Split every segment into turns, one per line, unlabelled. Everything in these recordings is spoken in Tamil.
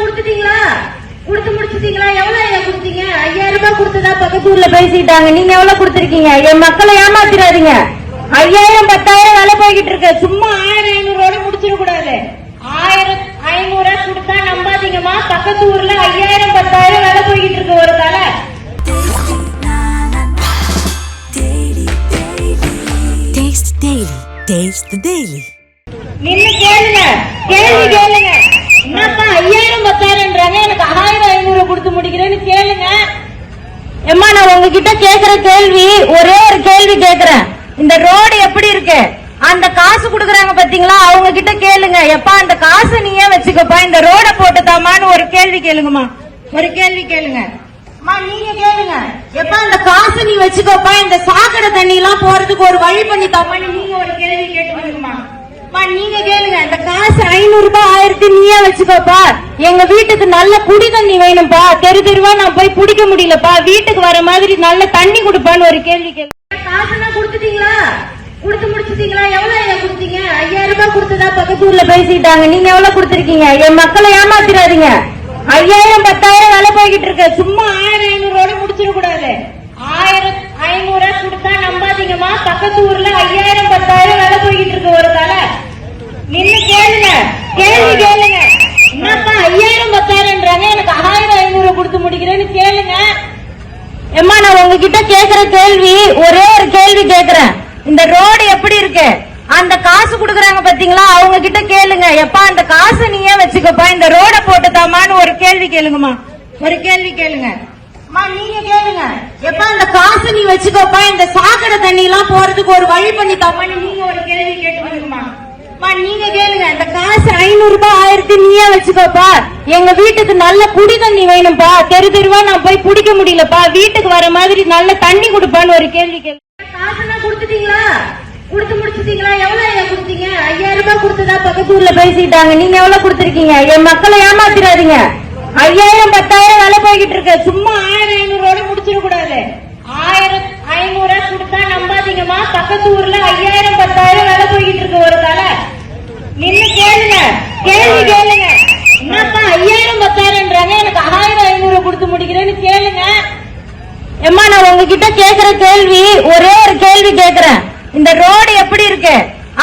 கொடுத்துட்டீங்களா? கொடுத்து முடிச்சிட்டீங்களா? எவ்வளவு ஐயா கொடுத்தீங்க? ஐயாயிரம் ரூபாய் கொடுத்ததா பக்கத்து ஊர்ல பேசிட்டாங்க. நீங்க எவ்வளவு கொடுத்திருக்கீங்க? என் மக்களை ஏமாத்திராதீங்க. ஐயாயிரம் பத்தாயிரம் வேலை போய்கிட்டு இருக்கு. சும்மா ஆயிரம் ஐநூறோட முடிச்சிட கூடாது. ஆயிரம் ஐநூறா கொடுத்தா நம்பாதீங்கம்மா. பக்கத்து ஊர்ல ஐயாயிரம் பத்தாயிரம் வேலை போய்கிட்டு இருக்கு ஒரு தலை.
Taste the Daily. Taste the Daily.
நின்னு கேளுங்க. கேள்வி கேளுங்க. என்னப்பா ஐயாயிரம் பத்தாயிரம்ன்றாங்க? எனக்கு ஆயிரம் ஐநூறு கொடுத்து முடிக்கிறேன்னு கேளுங்க. எம்மா நான் உங்ககிட்ட கேக்குற கேள்வி ஒரே ஒரு கேள்வி கேக்குறேன். இந்த ரோடு எப்படி இருக்கு? அந்த காசு குடுக்கறாங்க பாத்தீங்களா? அவங்க கிட்ட கேளுங்க. எப்பா அந்த காசை நீயே வச்சுக்கப்பா? இந்த ரோட போட்டுதாமான்னு ஒரு கேள்வி கேளுங்கம்மா. ஒரு கேள்வி கேளுங்க. அம்மா நீங்க கேளுங்க. எப்பா அந்த காசு நீ வச்சுக்கோப்பா? இந்த சாக்கடை தண்ணி எல்லாம் போறதுக்கு ஒரு வழி பண்ணி தாமான்னு நீங்க ஒரு கேள்வி கேட்டுக்கோங்கம்மா அம்மா, நீங்க கேளுங்க இந்த காசு ஐநூறு ரூபாய் ஆயிரத்தி நீயே வச்சுக்கோப்பா. எங்க வீட்டுக்கு நல்ல குடி தண்ணி வேணும்பா. தெரு தெருவா நான் போய் குடிக்க முடியலப்பா. வீட்டுக்கு வர மாதிரி நல்ல தண்ணி கொடுப்பான்னு ஒரு கேள்வி கேள்வி காசுலாம் கொடுத்துட்டீங்களா? கொடுத்து முடிச்சிட்டீங்களா? எவ்வளவு ஐயா கொடுத்தீங்க? ஐயாயிரம் ரூபாய் கொடுத்ததா பக்கத்து ஊர்ல பேசிட்டாங்க. நீங்க எவ்வளவு கொடுத்துருக்கீங்க? என் மக்களை ஏமாத்திராதீங்க. ஐயாயிரம் பத்தாயிரம் வேலை போய்கிட்டு இருக்கு. சும்மா ஆயிரம் ஐநூறோட முடிச்சிட கூடாது ஆயிரம் ஐநூறா கொடுத்தா நம்பாதீங்கம்மா. பக்கத்து ஊர்ல ஐயாயிரம் பத்தாயிரம் வேலை போய்கிட்டு இருக்கு ஒரு தலை. கேள்வி கேளுங்க. என்னப்பா ஐயாயிரம் பத்தாயிரம்ன்றாங்க? எனக்கு ஆயிரம் ஐநூறு கொடுத்து முடிக்கிறேன்னு கேளுங்க. எம்மா நான் உங்ககிட்ட கேக்குற கேள்வி ஒரே ஒரு கேள்வி கேக்குறேன். இந்த ரோடு எப்படி இருக்கு? அந்த காசு குடுக்கறாங்க பாத்தீங்களா? அவங்க கிட்ட கேளுங்க. எப்பா அந்த காசை நீயே வச்சுக்கப்பா. இந்த ரோட போட்டுதாமான்னு ஒரு கேள்வி கேளுங்கம்மா. ஒரு கேள்வி கேளுங்க. அம்மா நீங்க கேளுங்க. எப்பா அந்த காசை நீ வச்சுக்கோப்பா. இந்த சாக்கடை தண்ணி எல்லாம் போறதுக்கு ஒரு வழி பண்ணி தாமான்னு நீங்க ஒரு கேள்வி கேட்டுக்கோங்கம்மா அம்மா நீங்க கேளுங்க. இந்த காசு ஐநூறு ரூபாய் ஆயிரத்தி நீயே வச்சுக்கோப்பா. எங்க வீட்டுக்கு நல்ல குடி தண்ணி வேணும்பா. தெரு தெருவா நான் போய் குடிக்க முடியலப்பா. வீட்டுக்கு வர மாதிரி நல்ல தண்ணி கொடுப்பான்னு ஒரு கேள்வி கேளு. காசுலாம் கொடுத்துட்டீங்களா? கொடுத்து முடிச்சிட்டீங்களா? எவ்வளவு ஐயா கொடுத்தீங்க? ஐயாயிரம் ரூபாய் கொடுத்ததா பக்கத்து ஊர்ல பேசிட்டாங்க. நீங்க எவ்வளவு கொடுத்துருக்கீங்க? என் மக்களை ஏமாத்திராதீங்க. ஐயாயிரம் பத்தாயிரம் வேலை போய்கிட்டு இருக்க. சும்மா ஆயிரம் ஐநூறோட முடிச்சிட கூடாது ஆயிரம் ஐநூறா கொடுத்தா நம்பாதீங்கம்மா. பக்கத்து ஊர்ல ஐயாயிரம் பத்தாயிரம் வேலை போய்கிட்டு இருக்கு ஒரு தலை நின்னு கேளுங்க கேள்வி கேளுங்க என்னப்பா ஐயாயிரம் பத்தாயிரம்ன்றாங்க எனக்கு ஆயிரம் ஐநூறு கொடுத்து முடிக்கிறேன்னு கேளுங்க எம்மா நான் உங்ககிட்ட கேக்குற கேள்வி ஒரே ஒரு கேள்வி கேக்குறேன். இந்த ரோடு எப்படி இருக்கு?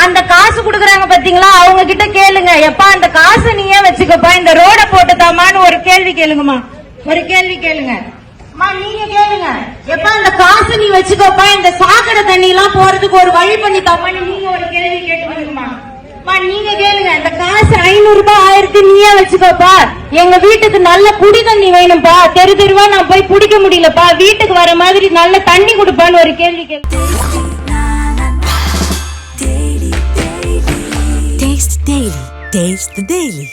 அந்த காசு குடுக்கறாங்க பாத்தீங்களா? அவங்க கிட்ட கேளுங்க. எப்பா அந்த காசு நீயே வச்சுக்கப்பா? இந்த ரோட போட்டுதாமான்னு ஒரு கேள்வி கேளுங்கம்மா. ஒரு கேள்வி கேளுங்க. அம்மா நீங்க கேளுங்க. எப்பா அந்த காசு நீ வச்சுக்கோப்பா? இந்த சாக்கடை தண்ணி எல்லாம் போறதுக்கு ஒரு வழி பண்ணி தாமான்னு நீங்க ஒரு கேள்வி கேட்டுக்கோங்கம்மா அம்மா நீங்க கேளுங்க. இந்த காசு ஐநூறு ரூபாய் ஆயிரத்தி நீயே வச்சுக்கோப்பா. எங்க வீட்டுக்கு நல்ல குடி தண்ணி வேணும்பா. தெரு தெருவா நான் போய் குடிக்க முடியலப்பா. வீட்டுக்கு வர மாதிரி நல்ல தண்ணி கொடுப்பான்னு ஒரு கேள்வி கேள்வி
Taste the Taste the Daily.